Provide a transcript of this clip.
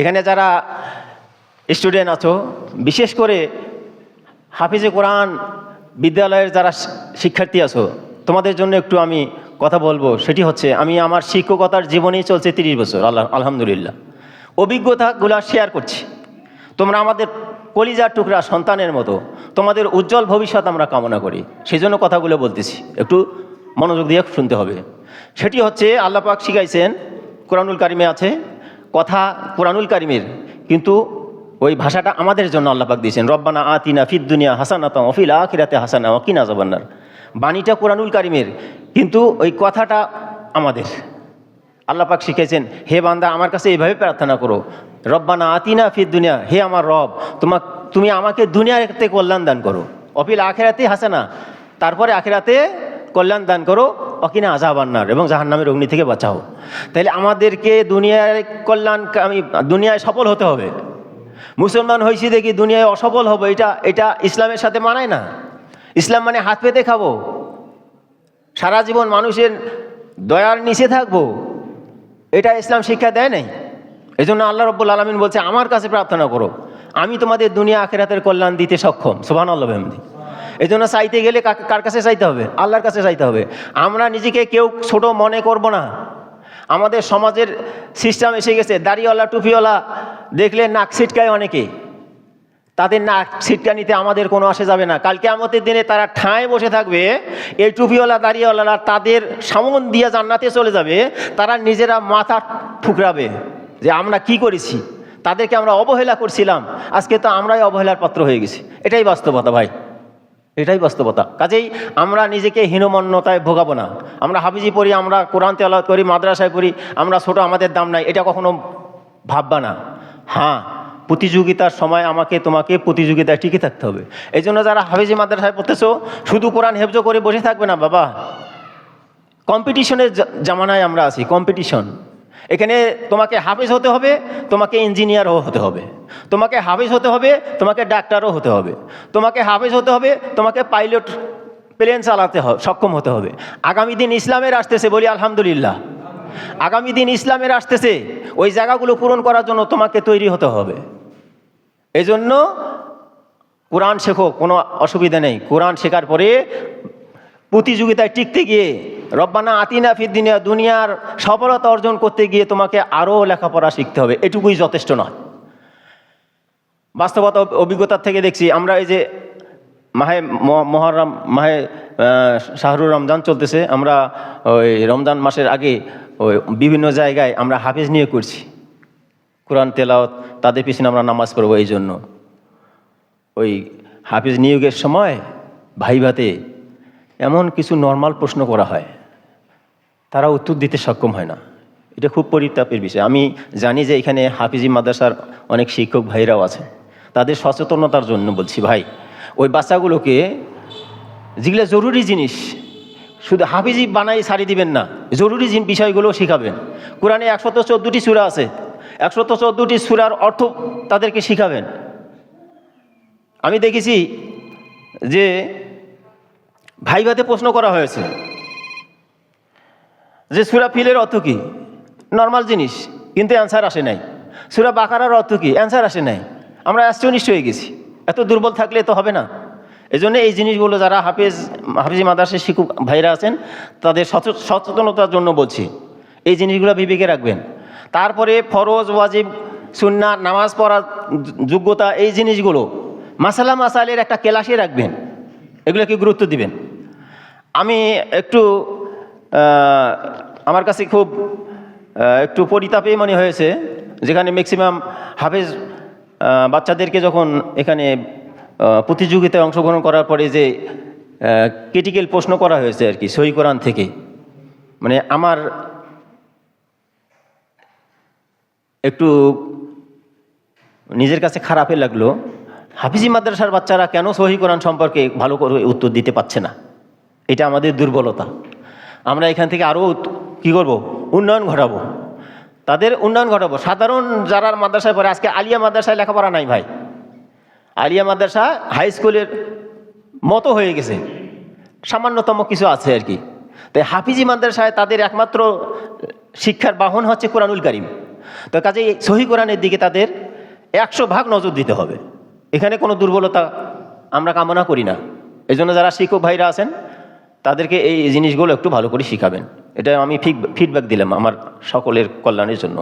এখানে যারা স্টুডেন্ট আছো, বিশেষ করে হাফিজে কোরআন বিদ্যালয়ের যারা শিক্ষার্থী আছো, তোমাদের জন্য একটু আমি কথা বলব। সেটি হচ্ছে, আমি আমার শিক্ষকতার জীবনেই চলছে তিরিশ বছর, আল্লাহ, আলহামদুলিল্লাহ। অভিজ্ঞতাগুলো শেয়ার করছি। তোমরা আমাদের কলিজার টুকরা সন্তানের মতো, তোমাদের উজ্জ্বল ভবিষ্যৎ আমরা কামনা করি। সেই জন্য কথাগুলো বলতেছি, একটু মনোযোগ দিয়ে শুনতে হবে। সেটি হচ্ছে, আল্লাহ পাক শিখাইছেন, কোরআনুল কারিমে আছে কথা কোরআনুল কারিমের, কিন্তু ওই ভাষাটা আমাদের জন্য আল্লাহ পাক দিয়েছেন, রব্বানা আতিনা ফিদ দুনিয়া হাসানাতা অফিল আখিরাতে হাসানা অকিনা জবান্নার বাণীটা কোরআনুল কারিমের, কিন্তু ওই কথাটা আমাদের। আল্লাপাক শিখেছেন, হে বান্দা, আমার কাছে এইভাবে প্রার্থনা করো, রব্বানা আতিনা ফির দুনিয়া, হে আমার রব, তোমাক, তুমি আমাকে দুনিয়াতে কল্যাণ দান করো অপিল আখেরাতে হাসানা, তারপরে আখেরাতে কল্যাণ দান করো অকিনা আজাবান্নার এবং জাহান্নামের অগ্নি থেকে বাঁচাও। তাহলে আমাদেরকে দুনিয়ায় কল্যাণ আমি দুনিয়ায় সফল হতে হবে। মুসলমান হয়েছি দেখি দুনিয়ায় অসফল হব, এটা এটা ইসলামের সাথে মানায় না। ইসলাম মানে হাত পেতে খাব। সারা জীবন মানুষের দয়ার নিচে থাকব। এটা ইসলাম শিক্ষা দেয় নাই। এই জন্য আল্লাহ রব্বুল আলমিন বলছে, আমার কাছে প্রার্থনা করো, আমি তোমাদের দুনিয়া আখেরাতের কল্যাণ দিতে সক্ষম। সোহান আল্লাহ এই জন্য চাইতে গেলে কার কাছে চাইতে হবে? আল্লাহর কাছে চাইতে হবে। আমরা নিজেকে কেউ ছোট মনে করব না। আমাদের সমাজের সিস্টেম এসে গেছে, দাড়িওয়ালা, টুপিওয়ালা দেখলে নাক ছিটকায় অনেকে। তাদের নাক ছিটকানিতে আমাদের কোনো আসে যাবে না। কালকে আমাদের দিনে তারা ঠায় বসে থাকবে, এই টুপিওয়ালা দাঁড়িয়েওয়ালা তাদের সামন দিয়ে জান্নাতে চলে যাবে, তারা নিজেরা মাথা ঠুকরাবে যে আমরা কি করেছি। তাদেরকে আমরা অবহেলা করছিলাম। আজকে তো আমরাই অবহেলার পাত্র হয়ে গেছি। এটাই বাস্তবতা ভাই। এটাই বাস্তবতা। কাজেই আমরা নিজেকে হীনমন্যতায় ভোগাবো না। আমরা হাফিজি পড়ি, আমরা কোরআন তেলাওয়াত করি, মাদ্রাসায় পড়ি, আমরা ছোট, আমাদের দাম নাই, এটা কখনো ভাববা না। হ্যাঁ প্রতিযোগিতার সময় আমাকে, তোমাকে প্রতিযোগিতায় টিকে থাকতে হবে। এই জন্য যারা হাফিজি মাদ্রাসায় পড়তেছো, শুধু কোরআন হেফজ করে বসে থাকবে না, বাবা। কম্পিটিশনের জামানায় আমরা আছি, কম্পিটিশন। এখানে তোমাকে হাফিজ হতে হবে, তোমাকে ইঞ্জিনিয়ারও হতে হবে। তোমাকে হাফিজ হতে হবে, তোমাকে ডাক্তারও হতে হবে। তোমাকে হাফিজ হতে হবে, তোমাকে পাইলট প্লেন চালাতে সক্ষম হতে হবে। আগামী দিন ইসলামের আসতেছে বলি আলহামদুলিল্লাহ। আগামী দিন ইসলামের আসতেছে, ওই জায়গাগুলো পূরণ করার জন্য তোমাকে তৈরি হতে হবে। এজন্য জন্য কোরআন শেখো, কোনো অসুবিধা নেই। কোরআন শেখার পরে প্রতিযোগিতায় টিকতে গিয়ে, রব্বানা আতিনা ফির দুনিয়া, দুনিয়ার সফলতা অর্জন করতে গিয়ে তোমাকে আরও লেখাপড়া শিখতে হবে। এটুকুই যথেষ্ট নয়। বাস্তবতা অভ- অভিজ্ঞতার থেকে দেখছি, আমরা এই যে মাহে মহরম, মাহে শাহরুর রমজান চলতেছে, আমরা ওই রমজান মাসের আগে ওই বিভিন্ন জায়গায় আমরা হাফিজ নিয়ে করছি। কোরআন, তেলাওয়াত, তাদের পিছনে আমরা নামাজ পড়ব এই জন্য ওই হাফিজ নিয়োগের সময় ভাইভাতে এমন কিছু নর্মাল প্রশ্ন করা হয়। তারা উত্তর দিতে সক্ষম হয় না। এটা খুব পরিতাপের বিষয়। আমি জানি যে এখানে হাফিজি মাদ্রাসার অনেক শিক্ষক ভাইরাও আছে। তাদের সচেতনতার জন্য বলছি, ভাই, ওই বাচ্চাগুলোকে যেগুলো জরুরি জিনিস, শুধু হাফিজি বানাই সারি দিবেন না, জরুরি বিষয়গুলো শিখাবেন। কোরআনে একশত চোদ্দোটি সুরা আছে। একশত চোদ্দোটি সুরার অর্থ তাদেরকে শিখাবেন। আমি দেখেছি যে ভাইভাতে প্রশ্ন করা হয়েছে যে সুরা ফিলের অর্থ কি? নর্মাল জিনিস, কিন্তু অ্যান্সার আসে নাই। সুরা বাকারার অর্থ কি? অ্যান্সার আসে নাই। আমরা অ্যাস্টনিষ্ট হয়ে গেছি। এত দুর্বল থাকলে তো হবে না। এই জন্য এই জিনিসগুলো যারা হাফেজ, হাফিজি মাদাসের শিক্ষক ভাইরা আছেন, তাদের সচে- সচেতনতার জন্য বলছি, এই জিনিসগুলো বিবেকে রাখবেন। তারপরে ফরজ, ওয়াজিব সুন্না নামাজ পড়ার যোগ্যতা, এই জিনিসগুলো মাসালা মাসালের একটা কেলাসে রাখবেন। এগুলোকে গুরুত্ব দিবেন। আমি একটু আমার কাছে খুব একটু পরিতাপেই মনে হয়েছে, যেখানে ম্যাক্সিমাম হাফেজ বাচ্চাদেরকে যখন এখানে প্রতিযোগিতায় অংশগ্রহণ করার পরে যে ক্রিটিক্যাল প্রশ্ন করা হয়েছে আর কি সই কোরআন থেকে মানে আমার একটু নিজের কাছে খারাপই লাগল, হাফিজি মাদ্রাসার বাচ্চারা কেন সহি কোরআন সম্পর্কে ভালো করে উত্তর দিতে পারছে না? এটা আমাদের দুর্বলতা। আমরা এখান থেকে আরও কী করব? উন্নয়ন ঘটাবো। তাদের উন্নয়ন ঘটাবো। সাধারণ যারা মাদ্রাসায় পড়ে, আজকে আলিয়া মাদ্রাসায় লেখাপড়া নাই ভাই। আলিয়া মাদ্রাসা হাই স্কুলের মতো হয়ে গেছে। সামান্যতম কিছু আছে আর কি। তাই হাফিজি মাদ্রাসায় তাদের একমাত্র শিক্ষার বাহন হচ্ছে কোরআনুল কারিম। তো কাজে সহি কোরআনের দিকে তাদের একশো ভাগ নজর দিতে হবে। এখানে কোনো দুর্বলতা আমরা কামনা করি না। এই জন্য যারা শিক্ষক ভাইরা আছেন তাদেরকে এই জিনিসগুলো একটু ভালো করে শিখাবেন। এটা আমি ফিডব্যাক দিলাম আমার সকলের কল্যাণের জন্য।